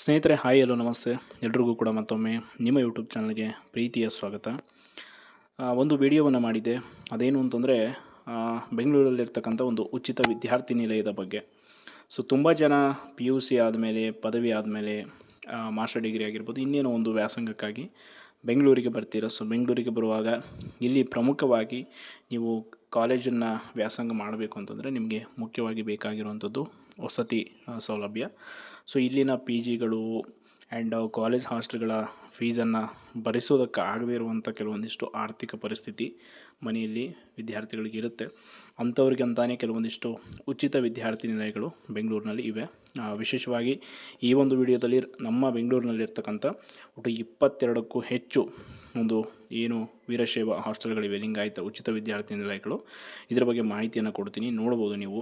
ಸ್ನೇಹಿತರೆ, hi, hello, ನಮಸ್ತೆ. ಎಲ್ರಿಗೂ ಕೂಡ ಮತ್ತೊಮ್ಮೆ ನಿಮ್ಮ ಯೂಟ್ಯೂಬ್ ಚಾನಲ್ಗೆ ಪ್ರೀತಿಯ ಸ್ವಾಗತ. ಒಂದು ವಿಡಿಯೋವನ್ನು ಮಾಡಿದ್ದೆ. ಅದೇನು ಅಂತಂದರೆ ಬೆಂಗಳೂರಲ್ಲಿರ್ತಕ್ಕಂಥ ಒಂದು ಉಚಿತ ವಿದ್ಯಾರ್ಥಿ ನಿಲಯದ ಬಗ್ಗೆ. ಸೊ ತುಂಬ ಜನ ಪಿ ಯು ಸಿ ಆದಮೇಲೆ, ಪದವಿ ಆದಮೇಲೆ ಮಾಸ್ಟರ್ ಡಿಗ್ರಿ ಆಗಿರ್ಬೋದು, ಇನ್ನೇನೋ ಒಂದು ವ್ಯಾಸಂಗಕ್ಕಾಗಿ ಬೆಂಗಳೂರಿಗೆ ಬರ್ತೀರ. ಸೊ ಬೆಂಗಳೂರಿಗೆ ಬರುವಾಗ ಇಲ್ಲಿ ಪ್ರಮುಖವಾಗಿ ನೀವು ಕಾಲೇಜನ್ನು ವ್ಯಾಸಂಗ ಮಾಡಬೇಕು ಅಂತಂದರೆ ನಿಮಗೆ ಮುಖ್ಯವಾಗಿ ಬೇಕಾಗಿರುವಂಥದ್ದು ವಸತಿ ಸೌಲಭ್ಯ. ಸೊ ಇಲ್ಲಿನ ಪಿ ಜಿಗಳು ಆ್ಯಂಡ್ ಕಾಲೇಜ್ ಹಾಸ್ಟೆಲ್ಗಳ ಫೀಸನ್ನು ಭರಿಸೋದಕ್ಕೆ ಆಗದೇ ಇರುವಂಥ ಕೆಲವೊಂದಿಷ್ಟು ಆರ್ಥಿಕ ಪರಿಸ್ಥಿತಿ ಮನೆಯಲ್ಲಿ ವಿದ್ಯಾರ್ಥಿಗಳಿಗೆ ಇರುತ್ತೆ. ಅಂಥವ್ರಿಗೆ ಅಂತಾನೆ ಕೆಲವೊಂದಿಷ್ಟು ಉಚಿತ ವಿದ್ಯಾರ್ಥಿ ನಿಲಯಗಳು ಬೆಂಗಳೂರಿನಲ್ಲಿ ಇವೆ. ವಿಶೇಷವಾಗಿ ಈ ಒಂದು ವಿಡಿಯೋದಲ್ಲಿ ನಮ್ಮ ಬೆಂಗಳೂರಿನಲ್ಲಿರ್ತಕ್ಕಂಥ ಒಟ್ಟು ಇಪ್ಪತ್ತೆರಡಕ್ಕೂ ಹೆಚ್ಚು ಒಂದು ಏನು ವೀರಶೈವ ಹಾಸ್ಟೆಲ್ಗಳಿವೆ. ಲಿಂಗಾಯಿತ ಉಚಿತ ವಿದ್ಯಾರ್ಥಿ ನಿಲಯಗಳು. ಇದರ ಬಗ್ಗೆ ಮಾಹಿತಿಯನ್ನು ಕೊಡ್ತೀನಿ. ನೋಡ್ಬೋದು ನೀವು.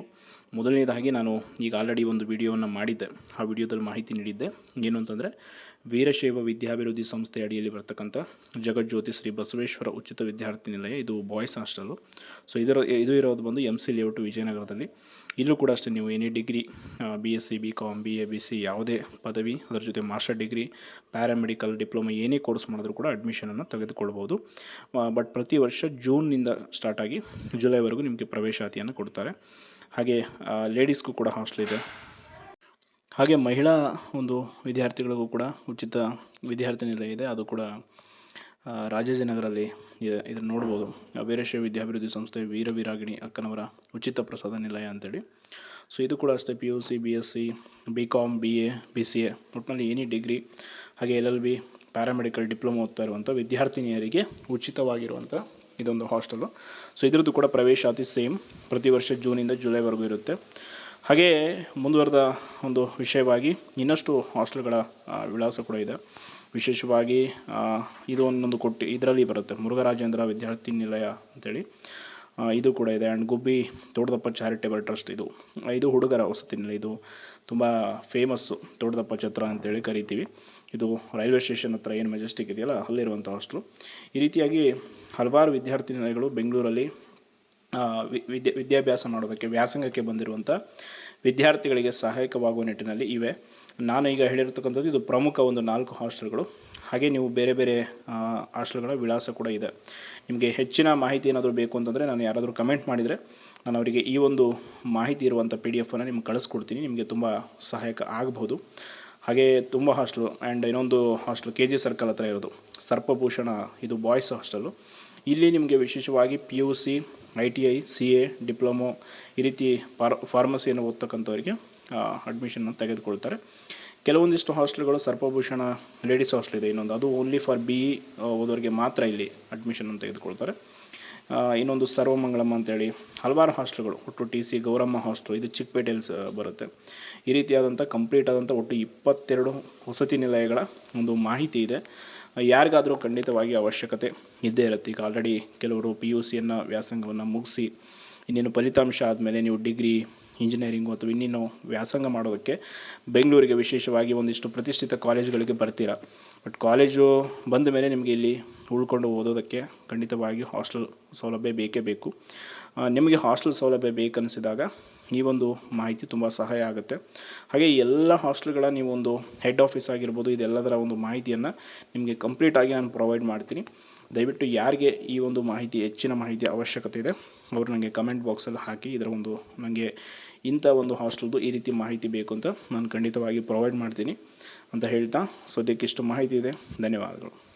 ಮೊದಲನೇದಾಗಿ ನಾನು ಈಗ ಆಲ್ರೆಡಿ ಒಂದು ವಿಡಿಯೋವನ್ನು ಮಾಡಿದ್ದೆ. ಆ ವಿಡಿಯೋದಲ್ಲಿ ಮಾಹಿತಿ ನೀಡಿದ್ದೆ. ಏನು ಅಂತಂದರೆ ವೀರಶೈವ ವಿದ್ಯಾಭಿವೃದ್ಧಿ ಸಂಸ್ಥೆ ಅಡಿಯಲ್ಲಿ ಬರ್ತಕ್ಕಂಥ ಜಗಜ್ಯೋತಿ ಶ್ರೀ ಬಸವೇಶ್ವರ ಉಚಿತ ವಿದ್ಯಾರ್ಥಿ ನಿಲಯ, ಇದು ಬಾಯ್ಸ್ ಹಾಸ್ಟೆಲು. ಸೊ ಇದರ, ಇದು ಇರೋದು ಬಂದು ಎಂ ಸಿ ಲೇಔಟ್ ವಿಜಯನಗರದಲ್ಲಿ. ಇಲ್ಲೂ ಕೂಡ ಅಷ್ಟೇ ನೀವು ಏನೇ degree B S C B com B A B C ಯಾವುದೇ ಪದವಿ, ಅದರ ಜೊತೆ ಮಾಸ್ಟರ್ ಡಿಗ್ರಿ ಪ್ಯಾರಾಮೆಡಿಕಲ್ ಡಿಪ್ಲೊಮಾ ಏನೇ ಕೋರ್ಸ್ ಮಾಡಿದ್ರೂ ಕೂಡ ಅಡ್ಮಿಷನನ್ನು ತೆಗೆದುಕೊಳ್ಬೋದು. ಬಟ್ ಪ್ರತಿ ವರ್ಷ ಜೂನ್ನಿಂದ ಸ್ಟಾರ್ಟ್ ಆಗಿ ಜುಲೈವರೆಗೂ ನಿಮಗೆ ಪ್ರವೇಶಾತಿಯನ್ನು ಕೊಡ್ತಾರೆ. ಹಾಗೆ ಲೇಡೀಸ್ಗೂ ಕೂಡ ಹಾಸ್ಟೆಲ್ ಇದೆ. ಹಾಗೆ ಮಹಿಳಾ ಒಂದು ವಿದ್ಯಾರ್ಥಿಗಳಿಗೂ ಕೂಡ ಉಚಿತ ವಿದ್ಯಾರ್ಥಿ ನಿಲಯ ಇದೆ. ಅದು ಕೂಡ ರಾಜಾಜಿನಗರಲ್ಲಿ ಇದೆ. ಇದನ್ನು ನೋಡ್ಬೋದು. ವೀರಶೈವ ವಿದ್ಯಾಭಿವೃದ್ಧಿ ಸಂಸ್ಥೆ ವೀರ ವೀರಾಗಿಣಿ ಅಕ್ಕನವರ ಉಚಿತ ಪ್ರಸಾದ ನಿಲಯ ಅಂತೇಳಿ. ಸೊ ಇದು ಕೂಡ ಅಷ್ಟೇ P U C B S C B com B A B C A ಒಟ್ಟಿನಲ್ಲಿ ಎನಿ ಡಿಗ್ರಿ ಹಾಗೆ L L B paramedical diploma ಓದ್ತಾ ಇರುವಂಥ ವಿದ್ಯಾರ್ಥಿನಿಯರಿಗೆ ಉಚಿತವಾಗಿರುವಂಥ ಇದೊಂದು ಹಾಸ್ಟೆಲು ಸೊ ಇದರದ್ದು ಕೂಡ ಪ್ರವೇಶಾತಿ ಸೇಮ್. ಪ್ರತಿ ವರ್ಷ ಜೂನಿಂದ ಜುಲೈವರೆಗೂ ಇರುತ್ತೆ. ಹಾಗೆ ಮುಂದುವರೆದ ಒಂದು ವಿಷಯವಾಗಿ ಇನ್ನಷ್ಟು ಹಾಸ್ಟೆಲ್ಗಳ ವಿಳಾಸ ಕೂಡ ಇದೆ. ವಿಶೇಷವಾಗಿ ಇದು ಒಂದೊಂದು ಕೊಟ್ಟಿ, ಇದರಲ್ಲಿ ಬರುತ್ತೆ. ಮುರುಘರಾಜೇಂದ್ರ ವಿದ್ಯಾರ್ಥಿ ನಿಲಯ ಅಂತೇಳಿ. ಇದು ಕೂಡ ಇದೆ. And Gubbi Thotadappa charitable trust ಇದು. ಇದು ಹುಡುಗರ ವಸತಿ ನಿಲಯ. ಇದು ತುಂಬ ಫೇಮಸ್ಸು. ತೋಟದಪ್ಪ ಛತ್ರ ಅಂತೇಳಿ ಕರಿತೀವಿ. ಇದು ರೈಲ್ವೆ ಸ್ಟೇಷನ್ ಹತ್ರ ಏನು ಮೆಜೆಸ್ಟಿಕ್ ಇದೆಯಲ್ಲ ಅಲ್ಲಿರುವಂಥ ಹಾಸ್ಟ್ಲು. ಈ ರೀತಿಯಾಗಿ ಹಲವಾರು ವಿದ್ಯಾರ್ಥಿ ನಿಲಯಗಳು ಬೆಂಗಳೂರಲ್ಲಿ ವಿದ್ಯಾ, ವಿದ್ಯಾಭ್ಯಾಸ ಮಾಡೋದಕ್ಕೆ, ವ್ಯಾಸಂಗಕ್ಕೆ ಬಂದಿರುವಂಥ ವಿದ್ಯಾರ್ಥಿಗಳಿಗೆ ಸಹಾಯಕವಾಗುವ ನಿಟ್ಟಿನಲ್ಲಿ ಇವೆ. ನಾನು ಈಗ ಹೇಳಿರ್ತಕ್ಕಂಥದ್ದು ಇದು ಪ್ರಮುಖ ಒಂದು ನಾಲ್ಕು ಹಾಸ್ಟೆಲ್ಗಳು. ಹಾಗೆ ನೀವು ಬೇರೆ ಬೇರೆ ಹಾಸ್ಟೆಲ್ಗಳ ವಿಳಾಸ ಕೂಡ ಇದೆ. ನಿಮಗೆ ಹೆಚ್ಚಿನ ಮಾಹಿತಿ ಏನಾದರೂ ಬೇಕು ಅಂತಂದರೆ ನಾನು ಯಾರಾದರೂ ಕಮೆಂಟ್ ಮಾಡಿದರೆ ನಾನು ಅವರಿಗೆ ಈ ಒಂದು ಮಾಹಿತಿ ಇರುವಂಥ ಪಿ ಡಿ ಎಫನ್ನು ನಿಮ್ಗೆ ಕಳಿಸ್ಕೊಡ್ತೀನಿ. ನಿಮಗೆ ತುಂಬ ಸಹಾಯಕ ಆಗಬಹುದು. ಹಾಗೆ ತುಂಬ ಹಾಸ್ಟೆಲು ಆ್ಯಂಡ್ ಇನ್ನೊಂದು ಹಾಸ್ಟೆಲ್ ಕೆ ಜಿ ಸರ್ಕಲ್ ಹತ್ರ ಇರೋದು. ಸರ್ಪಭೂಷಣ, ಇದು ಬಾಯ್ಸ್ ಹಾಸ್ಟೆಲು ಇಲ್ಲಿ ನಿಮಗೆ ವಿಶೇಷವಾಗಿ P U C I T I C A diploma ಈ ರೀತಿ ಫಾರ್ ಫಾರ್ಮಸಿಯನ್ನು ಓದ್ತಕ್ಕಂಥವರಿಗೆ ಅಡ್ಮಿಷನ್ನ ತೆಗೆದುಕೊಳ್ತಾರೆ. ಕೆಲವೊಂದಿಷ್ಟು ಹಾಸ್ಟೆಲ್ಗಳು ಸರ್ಪಭೂಷಣ, ಲೇಡೀಸ್ ಹಾಸ್ಟೆಲ್ ಇದೆ ಇನ್ನೊಂದು. ಅದು ಓನ್ಲಿ ಫಾರ್ ಬಿ ಇ ಓದೋರಿಗೆ ಮಾತ್ರ ಇಲ್ಲಿ ಅಡ್ಮಿಷನನ್ನು ತೆಗೆದುಕೊಳ್ತಾರೆ. ಇನ್ನೊಂದು ಸರ್ವಮಂಗಳಮ್ಮ ಅಂತೇಳಿ ಹಲವಾರು ಹಾಸ್ಟೆಲ್ಗಳು, ಒಟ್ಟು ಟಿ ಸಿ ಗೌರಮ್ಮ ಹಾಸ್ಟೆಲ್, ಇದು ಚಿಕ್ಕಪೇಟೆಲ್ಸ್ ಬರುತ್ತೆ. ಈ ರೀತಿಯಾದಂಥ ಕಂಪ್ಲೀಟ್ ಆದಂಥ ಒಟ್ಟು ಇಪ್ಪತ್ತೆರಡು ವಸತಿ ನಿಲಯಗಳ ಒಂದು ಮಾಹಿತಿ ಇದೆ. ಯಾರಿಗಾದರೂ ಖಂಡಿತವಾಗಿ ಅವಶ್ಯಕತೆ ಇದ್ದೇ ಇರುತ್ತೆ. ಈಗ ಆಲ್ರೆಡಿ ಕೆಲವರು ಪಿ ಯು ಸಿಯನ್ನು ವ್ಯಾಸಂಗವನ್ನು ಮುಗಿಸಿ, ಇನ್ನೇನು ಫಲಿತಾಂಶ ಆದಮೇಲೆ ನೀವು ಡಿಗ್ರಿ ಇಂಜಿನಿಯರಿಂಗು ಅಥವಾ ಇನ್ನೇನು ವ್ಯಾಸಂಗ ಮಾಡೋದಕ್ಕೆ ಬೆಂಗಳೂರಿಗೆ ವಿಶೇಷವಾಗಿ ಒಂದಿಷ್ಟು ಪ್ರತಿಷ್ಠಿತ ಕಾಲೇಜುಗಳಿಗೆ ಬರ್ತೀರಾ. ಬಟ್ ಕಾಲೇಜು ಬಂದ ಮೇಲೆ ನಿಮಗೆ ಇಲ್ಲಿ ಉಳ್ಕೊಂಡು ಓದೋದಕ್ಕೆ ಖಂಡಿತವಾಗಿ ಹಾಸ್ಟೆಲ್ ಸೌಲಭ್ಯ ಬೇಕೇ ಬೇಕು. ನಿಮಗೆ ಹಾಸ್ಟೆಲ್ ಸೌಲಭ್ಯ ಬೇಕನ್ನಿಸಿದಾಗ ಈ ಒಂದು ಮಾಹಿತಿ ತುಂಬ ಸಹಾಯ ಆಗುತ್ತೆ. ಹಾಗೆ ಎಲ್ಲ ಹಾಸ್ಟೆಲ್ಗಳ ನೀವು ಒಂದು ಹೆಡ್ ಆಫೀಸ್ ಆಗಿರ್ಬೋದು, ಇದೆಲ್ಲದರ ಒಂದು ಮಾಹಿತಿಯನ್ನು ನಿಮಗೆ ಕಂಪ್ಲೀಟಾಗಿ ನಾನು ಪ್ರೊವೈಡ್ ಮಾಡ್ತೀನಿ. ದಯವಿಟ್ಟು ಯಾರಿಗೆ ಈ ಒಂದು ಮಾಹಿತಿ, ಹೆಚ್ಚಿನ ಮಾಹಿತಿ ಅವಶ್ಯಕತೆ ಇದೆ, ಅವರು ನನಗೆ ಕಮೆಂಟ್ ಬಾಕ್ಸಲ್ಲಿ ಹಾಕಿ ಇದರ ಒಂದು ನನಗೆ ಇಂಥ ಒಂದು ಹಾಸ್ಟೆಲ್ದು ಈ ರೀತಿ ಮಾಹಿತಿ ಬೇಕು ಅಂತ ನಾನು ಖಂಡಿತವಾಗಿ ಪ್ರೊವೈಡ್ ಮಾಡ್ತೀನಿ ಅಂತ ಹೇಳ್ತಾ ಸದ್ಯಕ್ಕೆ ಇಷ್ಟು ಮಾಹಿತಿ ಇದೆ. ಧನ್ಯವಾದಗಳು.